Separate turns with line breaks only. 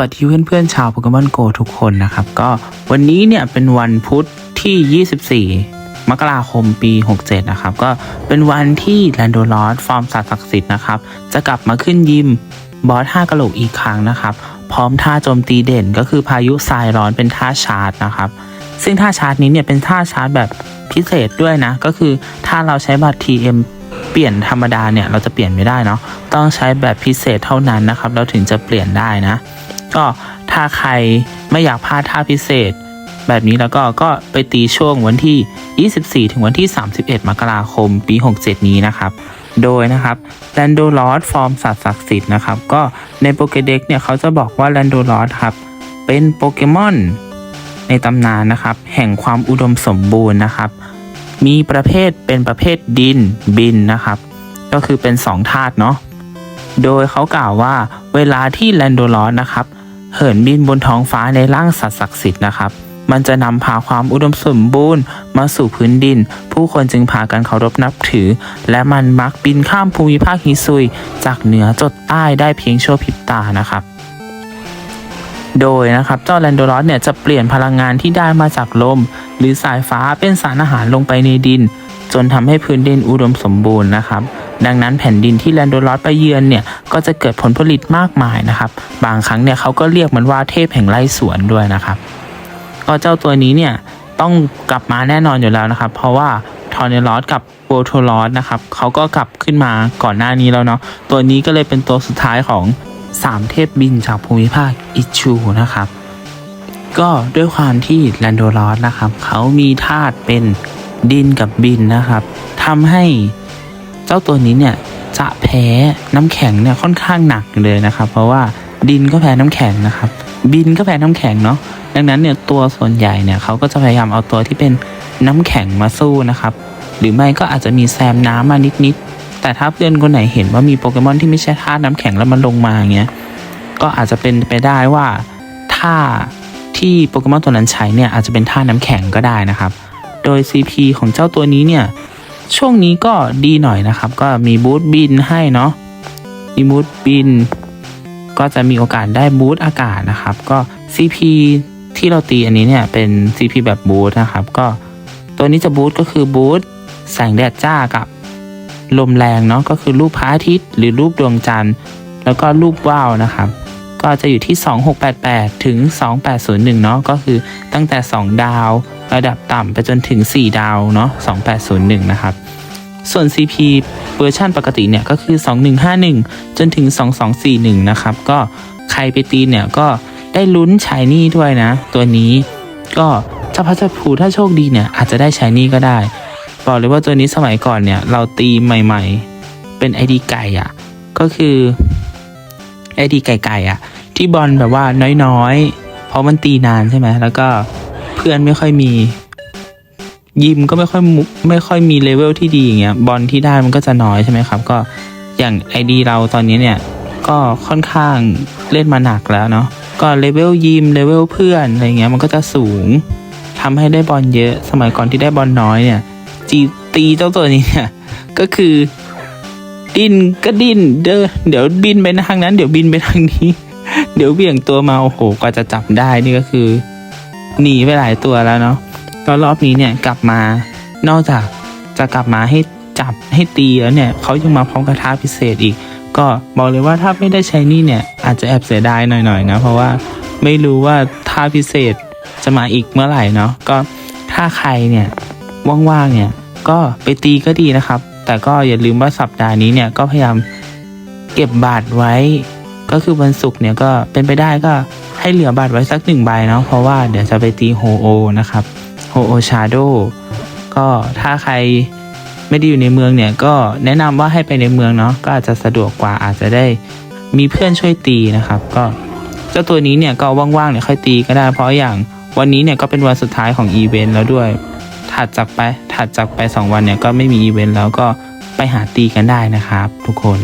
วัสดีเพื่อนๆชาวโปเกมอนโกทุกคนนะครับ ก็วันนี้เนี่ยเป็นวันพุธที่ 24 มกราคมปี 67 นะครับ ก็เป็นวันที่แลนโดลอสฟอร์มสัตว์ศักดิ์สิทธิ์นะครับ จะกลับมาขึ้นยิมบอส5กะโหลกอีกครั้งนะครับ พร้อมท่าโจมตีเด่นก็คือพายุทรายร้อนเป็นท่าชาร์จนะครับ ซึ่งท่าชาร์จนี้เนี่ยเป็นท่าชาร์จแบบพิเศษด้วยนะ ก็คือถ้าเราใช้บัตร TM เปลี่ยนธรรมดาเนี่ยเราจะเปลี่ยนไม่ได้เนาะต้องใช้แบบพิเศษเท่านั้นนะครับ เราถึงจะเปลี่ยนได้นะ ก็ถ้าใครไม่อยากพลาดท่าพิเศษ แบบนี้แล้วก็ก็ไปตีช่วงวันที่ 24 ถึงวันที่ 31 มกราคมปี 67 นี้นะครับ โดยนะครับแลนโดลอสฟอร์มสัตว์ศักดิ์สิทธิ์นะครับ ก็ในโปเกเด็กเนี่ยเขาจะบอกว่าแลนโดลอสครับเป็นโปเกมอนในตำนานนะครับ แห่งความอุดมสมบูรณ์นะครับ มีประเภทเป็นประเภทดินบินนะครับ ก็คือเป็นสองธาตุเนาะโดยเขากล่าวว่าเวลาที่แลนโดลอสนะครับ เหินบินบนท้องฟ้าในร่างสัตว์ศักดิ์สิทธิ์นะครับ มันจะนำพาความอุดมสมบูรณ์ มาสู่พื้นดิน ผู้คนจึงพากันเคารพนับถือ และมันมักบินข้ามภูมิภาคฮิซุย จากเหนือจดใต้ได้เพียงชั่วพริบตานะครับโดยนะครับเจ้าแลนโดลอสเนี่ยจะเปลี่ยนพลังงานที่ได้มาจากลม หรือสายฟ้าเป็นสารอาหารลงไปในดิน จนทำให้พื้นดินอุดมสมบูรณ์นะครับ ดังนั้นแผ่นดินที่แลนโดลอสไปเยือนเนี่ยก็จะเกิดผลผลิตมากมายนะครับ บางครั้งเนี่ยเขาก็เรียกมันว่าเทพแห่งไร่สวนด้วยนะครับ ก็เจ้าตัวนี้เนี่ยต้องกลับมาแน่นอนอยู่แล้วนะครับ เพราะว่าทอร์เนลอสกับโบโทลอสนะครับเขาก็กลับขึ้นมาก่อนหน้านี้แล้วเนาะตัวนี้ก็เลยเป็นตัวสุดท้ายของสามเทพบินจากภูมิภาคอิชูนะครับ ก็ด้วยความที่แลนโดลอสนะครับเขามีธาตุเป็นดินกับบินนะครับทำให้ เจ้าตัวนี้เนี่ยจะแพ้น้ำแข็งเนี่ยค่อนข้างหนักเลยนะครับ เพราะว่าดินก็แพ้น้ำแข็งนะครับ บินก็แพ้น้ำแข็งเนาะดังนั้นเนี่ยตัวส่วนใหญ่เนี่ยเขาก็จะพยายามเอาตัวที่เป็นน้ำแข็งมาสู้นะครับ หรือไม่ก็อาจจะมีแซมน้ำมานิดๆแต่ถ้าเพื่อนคนไหนเห็นว่ามีโปเกมอนที่ไม่ใช่ธาตุน้ำแข็งแล้วมันลงมาอย่างเงี้ยก็อาจจะเป็นไปได้ว่าถ้าที่โปเกมอนตัวนั้นใช้เนี่ยอาจจะเป็นท่าน้ำแข็งก็ได้นะครับ โดย CP ของเจ้าตัวนี้เนี่ย ช่วงนี้ก็ดีหน่อยนะครับ ก็มีบูทบินให้เนาะมีบูทบิน ก็จะมีโอกาสได้บูทอากาศนะครับ ก็ CP ที่เราตีอันนี้เนี่ยเป็น CP แบบบูทนะครับ ก็ตัวนี้จะบูทก็คือบูทแสงแดดจ้ากับลมแรงเนาะก็คือรูปพระอาทิตย์ หรือรูปดวงจันทร์ แล้วก็รูปว่าวนะครับ ก็จะอยู่ที่ 2688 ถึง 2801 เนาะก็คือตั้งแต่ 2 ดาว ระดับต่ำไปจนถึง 4 ดาวเนาะ2801 นะครับ ส่วน CP เวอร์ชันปกติเนี่ยก็คือ 2151 จนถึง 2241 นะครับ ก็ใครไปตีเนี่ยก็ได้ลุ้นชายนี่ด้วยนะ ตัวนี้ก็ถ้าพัชผูถ้าโชคดีเนี่ยอาจจะได้ชายนี่ก็ได้บอกเลยว่าตัวนี้สมัยก่อนเนี่ยเราตีใหม่ ๆ เป็นไอดีไก่อะก็คือไอดีไก่ๆอะ ที่บอลแบบว่าน้อยๆ เพราะมันตีนานใช่ไหมแล้วก็เพื่อนไม่ค่อยมี ยิมก็ไม่ค่อยไม่ค่อยมีเลเวลที่ดีอย่างเงี้ยบอลที่ได้มันก็จะน้อยใช่ไหมครับ ก็อย่างไอดีเราตอนนี้เนี่ยก็ค่อนข้างเล่นมาหนักแล้วเนาะก็เลเวลยิมเลเวลเพื่อนอะไรเงี้ยมันก็จะสูงทำให้ได้บอลเยอะ สมัยก่อนที่ได้บอลน้อยเนี่ยจีตีเจ้าตัวนี้เนี่ยก็คือดิ้นก็ดิ้นเด้อเดี๋ยวบินไปทางนั้น เดี๋ยวบินไปทางนี้ เดี๋ยวเบี่ยงตัวมาโอ้โหกว่าจะจับได้นี่ก็คือหนีไปหลายตัวแล้วเนาะก็รอบนี้เนี่ยกลับมานอกจากจะกลับมาให้จับให้ตีแล้วเนี่ยเขายังมาพร้อมกระทะพิเศษอีก ก็บอกเลยว่าถ้าไม่ได้ใช้นี่เนี่ยอาจจะแอบเสียดายหน่อยๆนะเพราะว่าไม่รู้ว่าท่าพิเศษจะมาอีกเมื่อไหร่เนาะก็ถ้าใครเนี่ยว่างๆเนี่ยก็ไปตีก็ดีนะครับ แต่ก็อย่าลืมว่าสัปดาห์นี้เนี่ยก็พยายามเก็บบาทไว้ ก็คือวันศุกร์เนี่ยก็เป็นไปได้ก็ให้เหลือบาทไว้สักหนึ่งใบเนาะเพราะว่าเดี๋ยวจะไปตีโฮโอนะครับโฮโอชาโดก็ถ้าใครไม่ได้อยู่ในเมืองเนี่ยก็แนะนำว่าให้ไปในเมืองเนาะก็อาจจะสะดวกกว่าอาจจะได้มีเพื่อนช่วยตีนะครับ ก็เจ้าตัวนี้เนี่ยก็ว่างๆเนี่ยค่อยตีก็ได้ เพราะอย่างวันนี้เนี่ยก็เป็นวันสุดท้ายของอีเวนต์แล้วด้วย ถัดจากไปถัดจากไป 2 วันเนี่ยก็ไม่มีอีเวนต์แล้วก็ไปหาตีกันได้นะครับทุกคน